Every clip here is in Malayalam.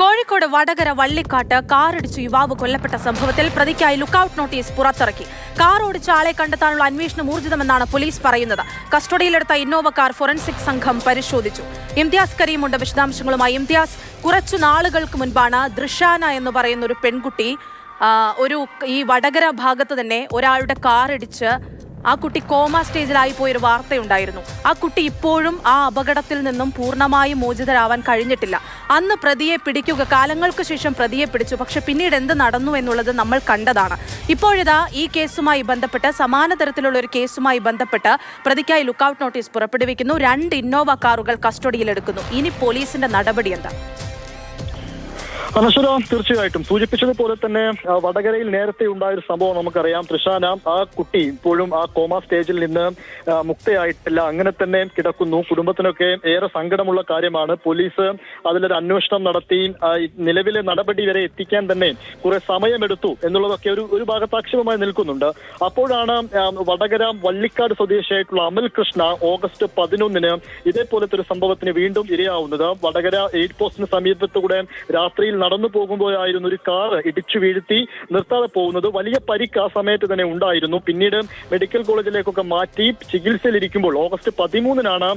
കോഴിക്കോട് വടകര വള്ളിക്കാട്ട് കാറിടിച്ച് യുവാവ് കൊല്ലപ്പെട്ട സംഭവത്തിൽ പ്രതിക്കായി ലുക്കൌട്ട് നോട്ടീസ് പുറത്തിറക്കി. കാർ ഓടിച്ച ആളെ കണ്ടെത്താനുള്ള അന്വേഷണം ഊർജിതമെന്നാണ് പോലീസ് പറയുന്നത്. കസ്റ്റഡിയിലെടുത്ത ഇന്നോവ കാർ ഫോറൻസിക് സംഘം പരിശോധിച്ചു. ഇംതിയാസ് കരീമുണ്ട് വിശദാംശങ്ങളുമായി. ഇംതിയാസ് കുറച്ചു നാളുകൾക്ക് മുൻപാണ് ദൃശാന എന്ന് പറയുന്ന ഒരു പെൺകുട്ടി ഒരു ഈ വടകര ഭാഗത്ത് തന്നെ ഒരാളുടെ കാർ ഇടിച്ച് ആ കുട്ടി കോമ സ്റ്റേജിലായി പോയൊരു വാർത്തയുണ്ടായിരുന്നു. ആ കുട്ടി ഇപ്പോഴും ആ അപകടത്തിൽ നിന്നും പൂർണമായും മോചിതരാവാൻ കഴിഞ്ഞിട്ടില്ല. അന്ന് പ്രതിയെ പിടിക്കുക കാലങ്ങൾക്ക് ശേഷം പ്രതിയെ പിടിച്ചു. പക്ഷെ പിന്നീട് എന്ത് നടന്നു എന്നുള്ളത് നമ്മൾ കണ്ടതാണ്. ഇപ്പോഴിതാ ഈ കേസുമായി ബന്ധപ്പെട്ട് സമാന തരത്തിലുള്ള ഒരു കേസുമായി ബന്ധപ്പെട്ട് പ്രതിക്കായി ലുക്കൌട്ട് നോട്ടീസ് പുറപ്പെടുവിക്കുന്നു. രണ്ട് ഇന്നോവ കാറുകൾ കസ്റ്റഡിയിലെടുക്കുന്നു. ഇനി പോലീസിന്റെ നടപടി എന്താ? അനശ്വര തീർച്ചയായിട്ടും. സൂചിപ്പിച്ചതുപോലെ തന്നെ വടകരയിൽ നേരത്തെ ഉണ്ടായ ഒരു സംഭവം നമുക്കറിയാം. തൃശാന ആ കുട്ടി ഇപ്പോഴും ആ കോമ സ്റ്റേജിൽ നിന്ന് മുക്തയായിട്ടില്ല. അങ്ങനെ തന്നെ കിടക്കുന്നു. കുടുംബത്തിനൊക്കെ ഏറെ സങ്കടമുള്ള കാര്യമാണ്. പോലീസ് അതിലൊരു അന്വേഷണം നടത്തി നിലവിലെ നടപടി വരെ എത്തിക്കാൻ തന്നെ കുറെ സമയമെടുത്തു എന്നുള്ളതൊക്കെ ഒരു ഒരു ഭാഗത്താക്ഷേപമായി നിൽക്കുന്നുണ്ട്. അപ്പോഴാണ് വടകര വള്ളിക്കാട് സ്വദേശിയായിട്ടുള്ള അമൽ കൃഷ്ണ ഓഗസ്റ്റ് പതിനൊന്നിന് ഇതേപോലത്തെ ഒരു സംഭവത്തിന് വീണ്ടും ഇരയാവുന്നത്. വടകര എയ്ഡ് പോസ്റ്റിന് സമീപത്തുകൂടെ രാത്രിയിൽ നടന്നു പോകുമ്പോഴായിരുന്നു ഒരു കാർ ഇടിച്ചു വീഴ്ത്തി നിർത്താതെ പോകുന്നത്. വലിയ പരിക്ക് ആ സമയത്ത് തന്നെ ഉണ്ടായിരുന്നു. പിന്നീട് മെഡിക്കൽ കോളേജിലേക്കൊക്കെ മാറ്റി ചികിത്സയിലിരിക്കുമ്പോൾ ഓഗസ്റ്റ് പതിമൂന്നിനാണ്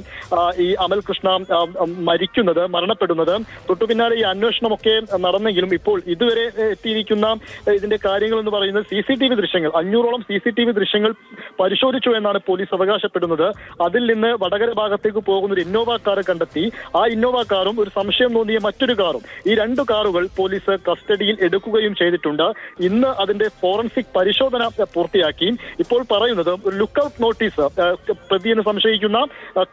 ഈ അമൽ കൃഷ്ണ മരിക്കുന്നത് മരണപ്പെടുന്നത്. തൊട്ടു പിന്നാലെ ഈ അന്വേഷണമൊക്കെ നടന്നെങ്കിലും ഇപ്പോൾ ഇതുവരെ എത്തിയിരിക്കുന്ന ഇതിന്റെ കാര്യങ്ങൾ എന്ന് പറയുന്നത് സി സി ടി വി ദൃശ്യങ്ങൾ അഞ്ഞൂറോളം സി സി ടി വി ദൃശ്യങ്ങൾ പരിശോധിച്ചു എന്നാണ് പോലീസ് അവകാശപ്പെടുന്നത്. അതിൽ നിന്ന് വടകര ഭാഗത്തേക്ക് പോകുന്ന ഒരു ഇന്നോവ കാർ കണ്ടെത്തി. ആ ഇന്നോവ കാറും ഒരു സംശയം തോന്നിയ മറ്റൊരു കാറും. ഈ രണ്ട് കാറുകൾ പോലീസ് കസ്റ്റഡിയിൽ എടുക്കുകയും ചെയ്തിട്ടുണ്ട്. ഇന്ന് അതിന്റെ ഫോറൻസിക് പരിശോധന പൂർത്തിയാക്കി. ഇപ്പോൾ പറയുന്നത് ഒരു ലുക്കൌട്ട് നോട്ടീസ് പ്രതിയെന്ന് സംശയിക്കുന്ന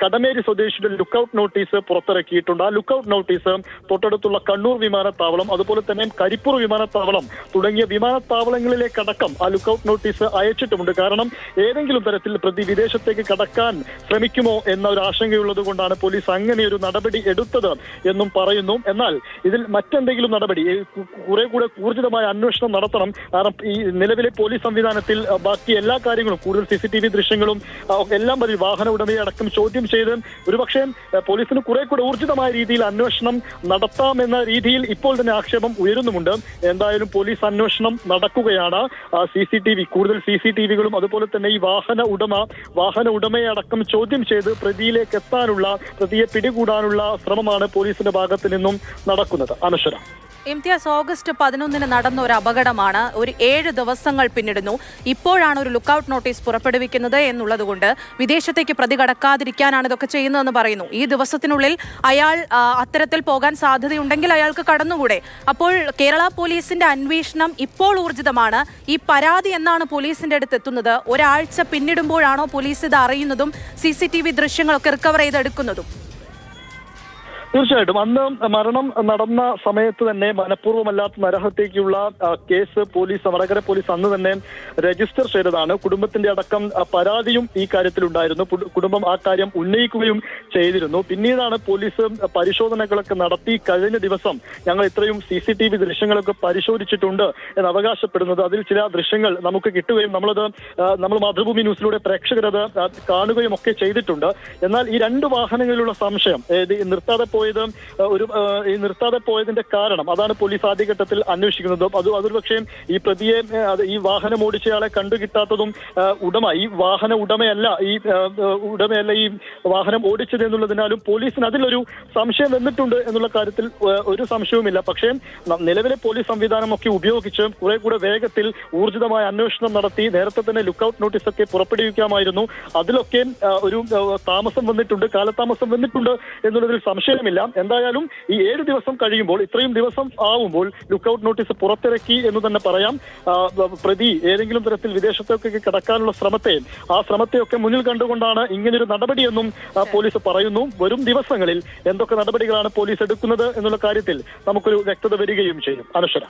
കടമേരി സ്വദേശിയുടെ ലുക്കൌട്ട് നോട്ടീസ് പുറത്തിറക്കിയിട്ടുണ്ട്. ആ ലുക്കൌട്ട് നോട്ടീസ് തൊട്ടടുത്തുള്ള കണ്ണൂർ വിമാനത്താവളം അതുപോലെ തന്നെ കരിപ്പൂർ വിമാനത്താവളം തുടങ്ങിയ വിമാനത്താവളങ്ങളിലേക്കടക്കം ആ ലുക്കൌട്ട് നോട്ടീസ് അയച്ചിട്ടുമുണ്ട്. കാരണം ഏതെങ്കിലും തരത്തിൽ പ്രതി വിദേശത്തേക്ക് കടക്കാൻ ശ്രമിക്കുമോ എന്ന ഒരു ആശങ്കയുള്ളത് കൊണ്ടാണ് പോലീസ് അങ്ങനെ ഒരു നടപടി എടുത്തത് എന്നും പറയുന്നു. എന്നാൽ ഇതിൽ മറ്റെന്തെങ്കിലും നടപടി. കുറെ കൂടെ ഊർജിതമായ അന്വേഷണം നടത്തണം. കാരണം ഈ നിലവിലെ പോലീസ് സംവിധാനത്തിൽ ബാക്കി എല്ലാ കാര്യങ്ങളും കൂടുതൽ സി സി ടി വി ദൃശ്യങ്ങളും എല്ലാം മതി വാഹന ഉടമയെ അടക്കം ചോദ്യം ചെയ്ത് ഒരുപക്ഷെ പോലീസിന് കുറെ കൂടെ ഊർജിതമായ രീതിയിൽ അന്വേഷണം നടത്താമെന്ന രീതിയിൽ ഇപ്പോൾ തന്നെ ആക്ഷേപം ഉയരുന്നുമുണ്ട്. എന്തായാലും പോലീസ് അന്വേഷണം നടക്കുകയാണ്. സി സി ടി വി കൂടുതൽ സി സി ടി വികളും അതുപോലെ തന്നെ ഈ വാഹന ഉടമ വാഹന ഉടമയെ അടക്കം ചോദ്യം ചെയ്ത് പ്രതിയിലേക്ക് എത്താനുള്ള പ്രതിയെ പിടികൂടാനുള്ള ശ്രമമാണ് പോലീസിന്റെ ഭാഗത്ത് നിന്നും നടക്കുന്നത്. അനശ്വര. ഇംതിയാസ് ഓഗസ്റ്റ് പതിനൊന്നിന് നടന്ന ഒരു അപകടമാണ്. ഒരു ഏഴ് ദിവസങ്ങൾ പിന്നിടുന്നു. ഇപ്പോഴാണ് ഒരു ലുക്കൌട്ട് നോട്ടീസ് പുറപ്പെടുവിക്കുന്നത് എന്നുള്ളതുകൊണ്ട് വിദേശത്തേക്ക് പ്രതി കടക്കാതിരിക്കാനാണ് ഇതൊക്കെ ചെയ്യുന്നതെന്ന് പറയുന്നു. ഈ ദിവസത്തിനുള്ളിൽ അയാൾ അത്തരത്തിൽ പോകാൻ സാധ്യതയുണ്ടെങ്കിൽ അയാൾക്ക് കടന്നുകൂടെ. അപ്പോൾ കേരള പോലീസിന്റെ അന്വേഷണം ഇപ്പോൾ ഊർജിതമാണ്. ഈ പരാതി എന്നാണ് പോലീസിന്റെ അടുത്ത് എത്തുന്നത്. ഒരാഴ്ച പിന്നിടുമ്പോഴാണോ പോലീസ് ഇത് അറിയുന്നതും സി ദൃശ്യങ്ങളൊക്കെ റിക്കവർ ചെയ്തെടുക്കുന്നതും? തീർച്ചയായിട്ടും. അന്ന് മരണം നടന്ന സമയത്ത് തന്നെ മനഃപൂർവമല്ലാത്ത നരഹത്യക്കുള്ള കേസ് പോലീസ് വടകര പോലീസ് അന്ന് തന്നെ രജിസ്റ്റർ ചെയ്തതാണ്. കുടുംബത്തിന്റെ അടക്കം പരാതിയും ഈ കാര്യത്തിലുണ്ടായിരുന്നു. കുടുംബം ആ കാര്യം ഉന്നയിക്കുകയും ചെയ്തിരുന്നു. പിന്നീടാണ് പോലീസ് പരിശോധനകളൊക്കെ നടത്തി കഴിഞ്ഞ ദിവസം ഞങ്ങൾ ഇത്രയും സി സി ടി വി ദൃശ്യങ്ങളൊക്കെ പരിശോധിച്ചിട്ടുണ്ട് എന്ന് അവകാശപ്പെടുന്നത്. അതിൽ ചില ദൃശ്യങ്ങൾ നമുക്ക് കിട്ടുകയും നമ്മളത് നമ്മൾ മാതൃഭൂമി ന്യൂസിലൂടെ പ്രേക്ഷകരത് കാണുകയും ഒക്കെ ചെയ്തിട്ടുണ്ട്. എന്നാൽ ഈ രണ്ട് വാഹനങ്ങളിലുള്ള സംശയം നിർത്താതെ പോയത് ഒരു നിർത്താതെ പോയതിന്റെ കാരണം. അതാണ് പോലീസ് ആദ്യഘട്ടത്തിൽ അന്വേഷിക്കുന്നതും. അത് അതൊരു പക്ഷേ ഈ പ്രതിയെ ഈ വാഹനം ഓടിച്ചയാളെ കണ്ടു കിട്ടാത്തതും ഉടമ. ഈ വാഹന ഉടമയല്ല ഈ ഉടമയല്ല ഈ വാഹനം ഓടിച്ചത് എന്നുള്ളതിനാലും പോലീസിന് അതിലൊരു സംശയം വന്നിട്ടുണ്ട് എന്നുള്ള കാര്യത്തിൽ ഒരു സംശയവുമില്ല. പക്ഷേ നിലവിലെ പോലീസ് സംവിധാനമൊക്കെ ഉപയോഗിച്ച് കുറെ കൂടെ വേഗത്തിൽ ഊർജിതമായ അന്വേഷണം നടത്തി നേരത്തെ തന്നെ ലുക്കൌട്ട് നോട്ടീസ് ഒക്കെ പുറപ്പെടുവിക്കാമായിരുന്നു. അതിലൊക്കെ ഒരു താമസം വന്നിട്ടുണ്ട് കാലതാമസം വന്നിട്ടുണ്ട് എന്നുള്ളതിൽ സംശയമില്ല. എന്തായാലും ഈ ഏഴ് ദിവസം കഴിയുമ്പോൾ ഇത്രയും ദിവസം ആവുമ്പോൾ ലുക്കൌട്ട് നോട്ടീസ് പുറത്തിറക്കി എന്ന് തന്നെ പറയാം. പ്രതി ഏതെങ്കിലും തരത്തിൽ വിദേശത്തേക്ക് കിടക്കാനുള്ള ശ്രമത്തെ ആ ശ്രമത്തെയൊക്കെ മുന്നിൽ കണ്ടുകൊണ്ടാണ് ഇങ്ങനൊരു നടപടിയെന്നും പോലീസ് പറയുന്നു. വരും ദിവസങ്ങളിൽ എന്തൊക്കെ നടപടികളാണ് പോലീസ് എടുക്കുന്നത് എന്നുള്ള കാര്യത്തിൽ നമുക്കൊരു വ്യക്തത വരികയും ചെയ്യും. അനശ്വര.